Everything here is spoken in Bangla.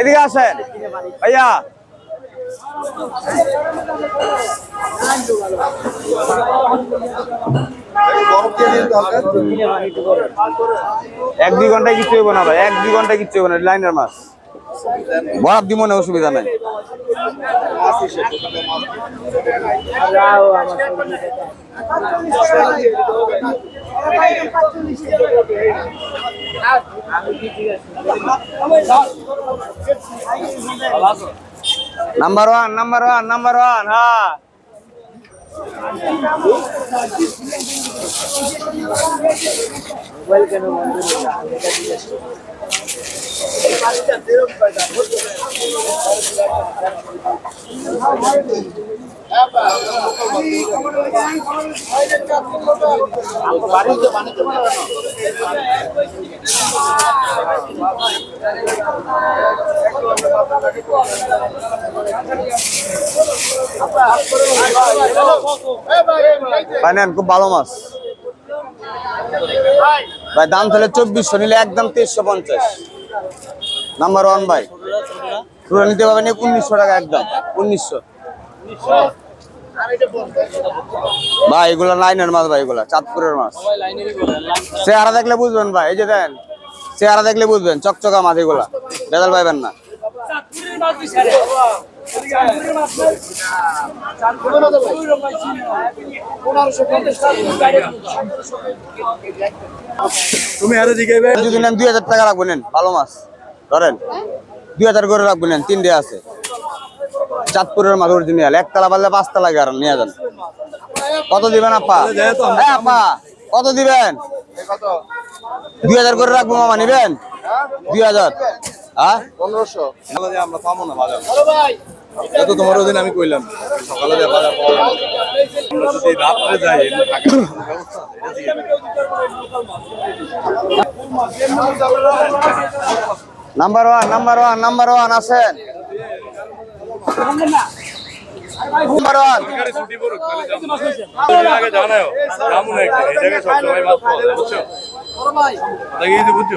এদিকে আসেন। ভাইয়া। এক দুই ঘন্টায় কিচ্ছু হইব না ভাই, এক দুই ঘন্টায় কিচ্ছু হইব না, লাইনের মাছ। বরাব দিব না অসুবিধা নাই। Number one number one number one হ্যাঁ ভাই খুব ভালো মাছ। ভাই, দাম তাহলে চব্বিশশো, নিলে একদম তেইশশো পঞ্চাশ। নাম্বার ওয়ান ভাই। পুরো নিতে পারবেন উনিশশো টাকা একদম, উনিশশো। ভাই, এগুলো লাইনের মাছ, ভাই, এগুলা, চাঁদপুরের মাছ। চেহারা দেখলে বুঝবেন, ভাই, এই যে দেন, চেহারা দেখলে বুঝবেন, চকচকা মাছ এগুলা। বেদাল পাইবেন না। তুমি আরে জিগাইবে? যদি নেন দুই হাজার টাকা রাখব নেন। ভালো মাছ। ধরেন দুই হাজার করে রাখব নেন। তিনটে আছে। চাঁদপুরের মাছ অরিজিনাল একতলা পারলে পাঁচটা লাগে আর নিয়ে যান। কত দিবেন আপা? আপা কত দিবেন? দুই হাজার করে রাখব মামা নিবেন? দুই হাজার। হ্যাঁ পনেরোশো। আমরা পাবো না বাজার। এত তোমার ওদিন আমি কইলাম সকালে যে বাজার আমরা যদি রাত্রে যাই number one number one number one আছেন নাম্বার ওয়ান ছুটি পড়ুক, তাহলে আগে জানাও, যাব না এই জায়গায় সবসময় মাছ পাওয়া যায়, বুঝছ? বুঝছ?